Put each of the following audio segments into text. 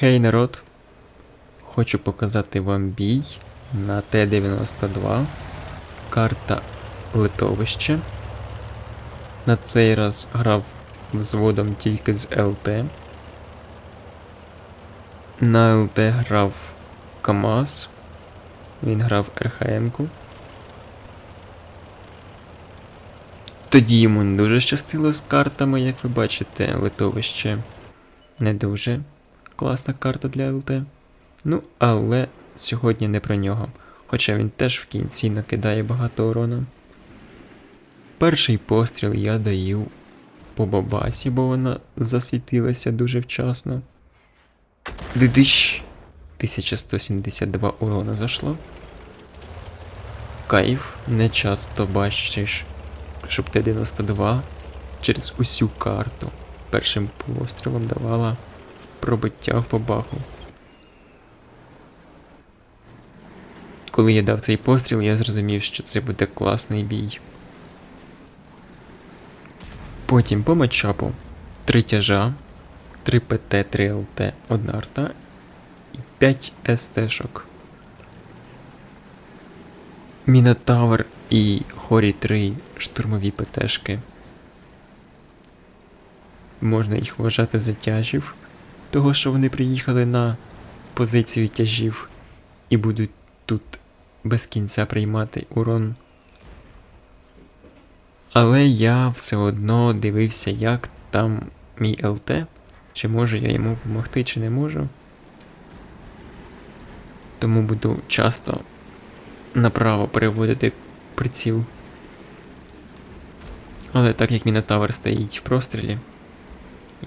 Хей, народ! Хочу показати вам бій на Т-92. Карта литовище. На цей раз грав взводом тільки з ЛТ. На ЛТ грав КАМАЗ. Він грав РХМ-ку. Тоді йому не дуже щастило з картами, як ви бачите, литовище не дуже класна карта для ЛТ. Ну, але сьогодні не про нього. Хоча він теж в кінці накидає багато урона. Перший постріл я даю по бабасі, бо вона засвітилася дуже вчасно. Дидищ. 1172 урона зайшло. Кайф, не часто бачиш, щоб Т-92 через усю карту першим пострілом давала пробиття в бабаху. Коли я дав цей постріл, я зрозумів, що це буде класний бій. Потім по матчапу 3 тяжа, 3 ПТ, 3 ЛТ, 1 арта і 5 СТ-шок. Мінотавр і Хорі 3 штурмові ПТшки. Можна їх вважати за тяжів, того що вони приїхали на позицію тяжів і будуть тут без кінця приймати урон. Але я все одно дивився, як там мій ЛТ, чи можу я йому допомогти, чи не можу. Тому буду часто направо переводити приціл. Але так як Мінотавр стоїть в прострілі,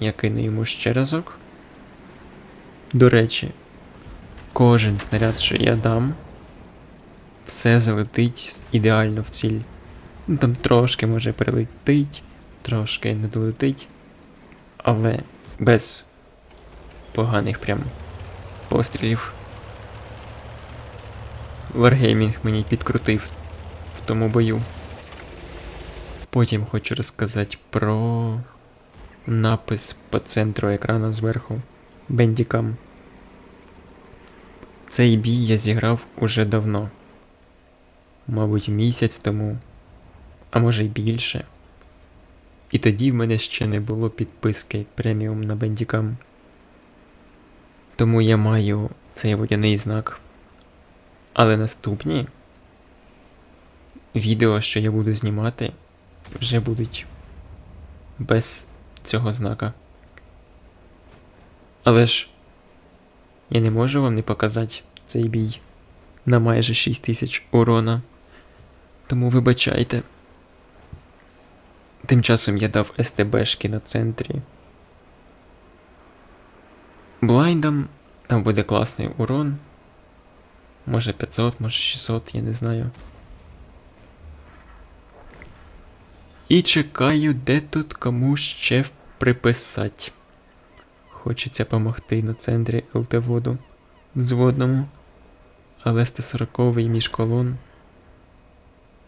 я кину йому ще разок. До речі, кожен снаряд, що я дам, все залетить ідеально в ціль. Ну, Там трошки може прилетить, трошки не долетить, але без поганих прям пострілів. Wargaming мені підкрутив в тому бою. Потім хочу розказати про напис по центру екрану зверху Бендікам. Цей бій я зіграв уже давно. Мабуть, місяць тому, а може й більше. І тоді в мене ще не було підписки преміум на Бендікам. Тому я маю цей водяний знак. Але наступні відео, що я буду знімати, вже будуть без цього знака. Але ж я не можу вам не показати цей бій на майже 6 тисяч урона. Тому вибачайте. Тим часом я дав СТБшки на центрі. Блайндам там буде класний урон. Може 500, може 600, я не знаю. І чекаю, де тут кому ще приписати. Хочеться помогти на центрі ЛТ-воду взводному. Але 140 й між колон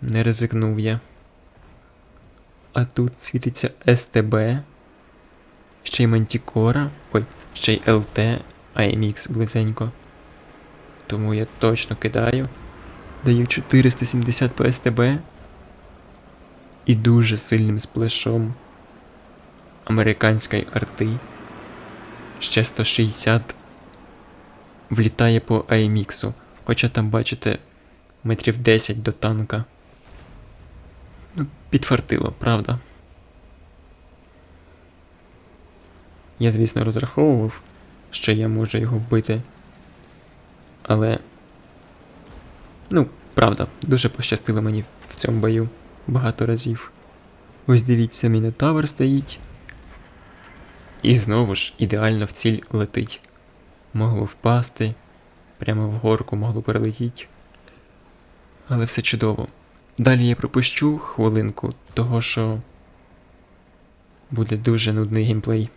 не ризикнув я. А тут світиться СТБ, ще й Мантікора, ой, ще й ЛТ, AMX близенько. Тому я точно кидаю. Даю 470 по СТБ. І дуже сильним сплешом американської арти. Ще 160 влітає по AMX. Хоча там, бачите, метрів 10 до танка. Ну, підфартило, правда. Я, звісно, розраховував, що я можу його вбити. Але. Ну, правда, дуже пощастило мені в цьому бою багато разів. Ось дивіться, Мінотавр стоїть. І знову ж ідеально в ціль летить. Могло впасти, прямо в горку могло перелетіти. Але все чудово. Далі я пропущу хвилинку, того що буде дуже нудний геймплей.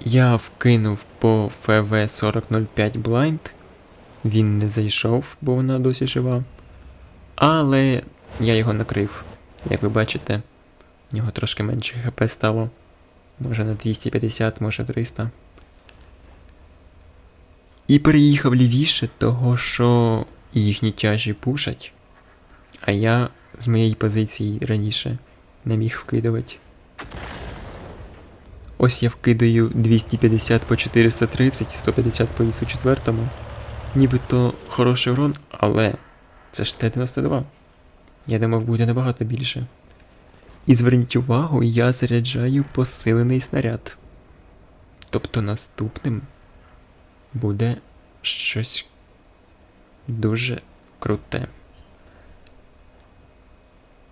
Я вкинув по ФВ 4005 Blind. Він не зайшов, бо вона досі жива. Але я його накрив. Як ви бачите, в нього трошки менше ХП стало. може на 250, може 300. І переїхав лівіше, того що їхні тяжі пушать, а я з моєї позиції раніше не міг вкидувати. Ось я вкидаю 250 по 430, 150 по ісу четвертому. Нібито хороший урон, але це ж Т-92. Я думав, буде набагато більше. І зверніть увагу, я заряджаю посилений снаряд. Тобто наступним буде щось дуже круте.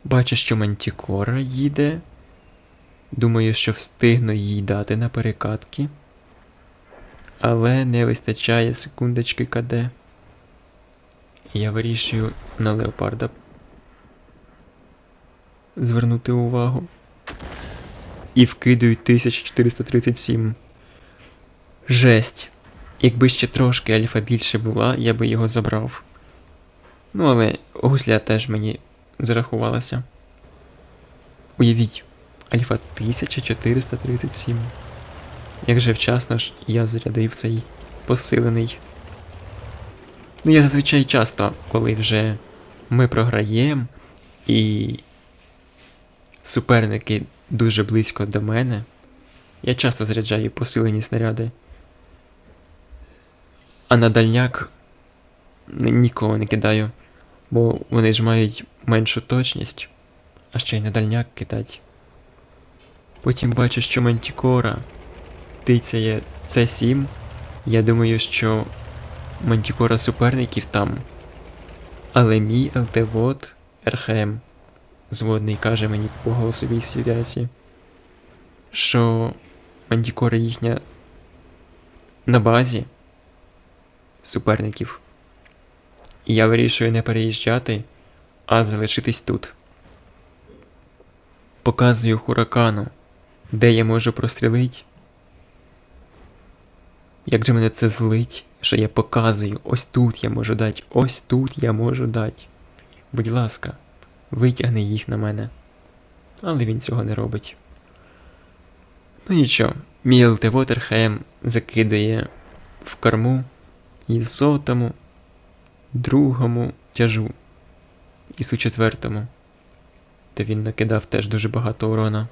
Бачу, що Мантікора їде. Думаю, що встигну їй дати на перекатки. Але не вистачає секундочки КД. Я вирішую на леопарда звернути увагу. І вкидаю 1437. Жесть. Якби ще трошки альфа більше була, я би його забрав. Ну, але гусля теж мені зарахувалася. Уявіть, альфа 1437. Як же вчасно ж я зарядив цей посилений. Ну, я зазвичай часто, коли вже ми програємо і суперники дуже близько до мене, я часто заряджаю посилені снаряди. А на дальняк нікого не кидаю, бо вони ж мають меншу точність, а ще й на дальняк кидать. Потім бачу, що Мантікора тицяє С7. Я думаю, що Мантікора суперників там. Але мій ЛТВОД РХМ зводний каже мені по голосовій связі, що Мантікора їхня на базі суперників. І я вирішую не переїжджати, а залишитись тут. Показую хуракану, де я можу прострілити. Як же мене це злить, що я показую, ось тут я можу дати, ось тут я можу дати. Будь ласка, витягни їх на мене. Але він цього не робить. Ну нічого, мій Вотерхем закидує в корму і сотому, другому тяжу, і су четвертому, де він накидав теж дуже багато урона.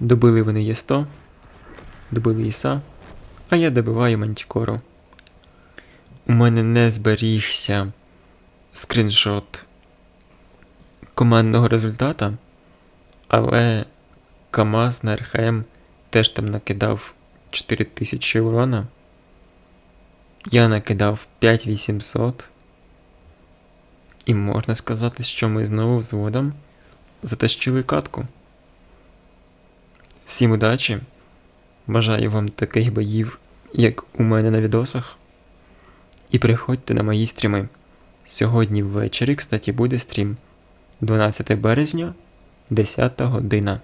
Добили вони Є100, добили Іса, а я добиваю Мантікору. У мене не зберігся скріншот командного результата, але КАМАЗ на РХМ теж там накидав 4000 урона. Я накидав 5800. І можна сказати, що ми знову взводом затащили катку. Всім удачі! Бажаю вам таких боїв, як у мене на відосах. І приходьте на мої стріми. Сьогодні ввечері, кстати, буде стрім 12 березня, 10 година.